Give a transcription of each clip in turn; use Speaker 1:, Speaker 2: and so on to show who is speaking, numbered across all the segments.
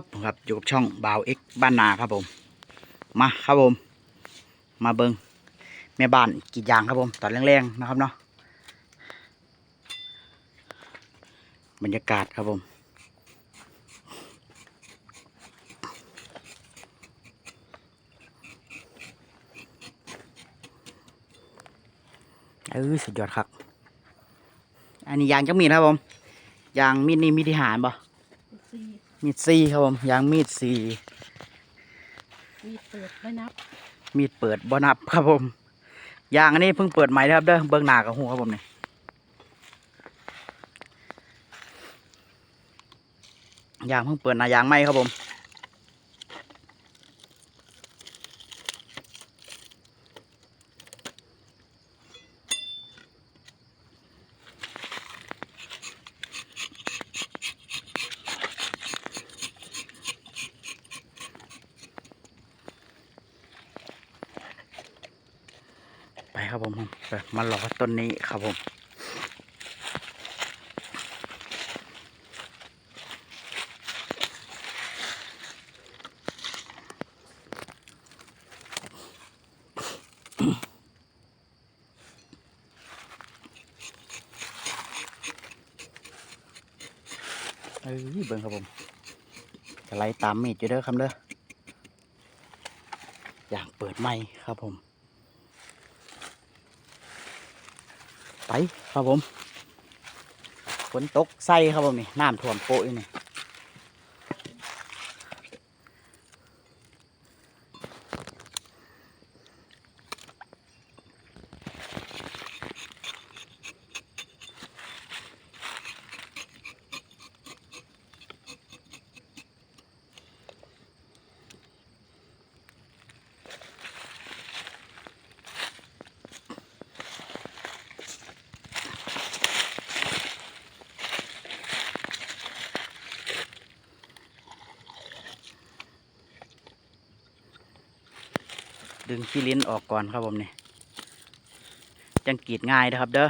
Speaker 1: บครับอยู่กับช่องบ่าวเอ็กบ้านนาครับผม มาครับผม มาเบิงแม่บ้านกีดยางครับผมตอนแรงๆนะครับเนาะบรรยากาศครับผมเออสุดยอดครับ อันนี้ยางจังมีดครับผมยางมีดนี่มีดที่หารบ่ มีดซีครับผมยางมีดซี
Speaker 2: มีเปิดไม่นับ
Speaker 1: มีดเปิดบ่นับครับผมยางอันนี้เพิ่งเปิดใหม่นะครับเด้อเบิ้งหน้ากับหูครับผมนี่ยางเพิ่งเปิดหน้ายางใหม่ครับผม ไปครับผมมารอต้นนี้ครับผมเอ้ยเบิ่งครับผมจะไล่ตามมีดอยู่เด้อครับเด้ออย่างเปิดไม่ครับผม ไปครับผมฝนตกใส่ครับผมนี่น้ำท่วมโปะอยู่นี่ ดึงขี้ลิ้นออกก่อนครับผมนี่จังกีดง่ายนะครับเด้อ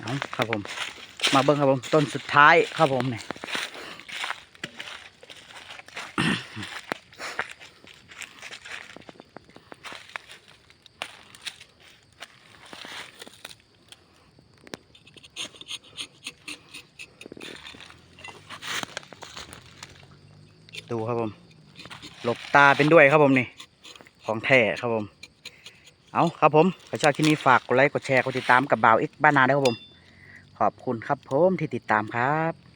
Speaker 1: เอาครับผม มาเบิ้งครับผม ต้นสุดท้ายครับผมเนี่ยดูครับผม หลบตาเป็นด้วยครับผมนี่ ของแท้ครับผม เอาครับผมใครชอบคลิปนี้ฝากกดไลค์ กดแชร์ กดติดตามกับบ่าวเอ็กบ้านนาด้วยครับผม ขอบคุณครับผมที่ติดตามครับ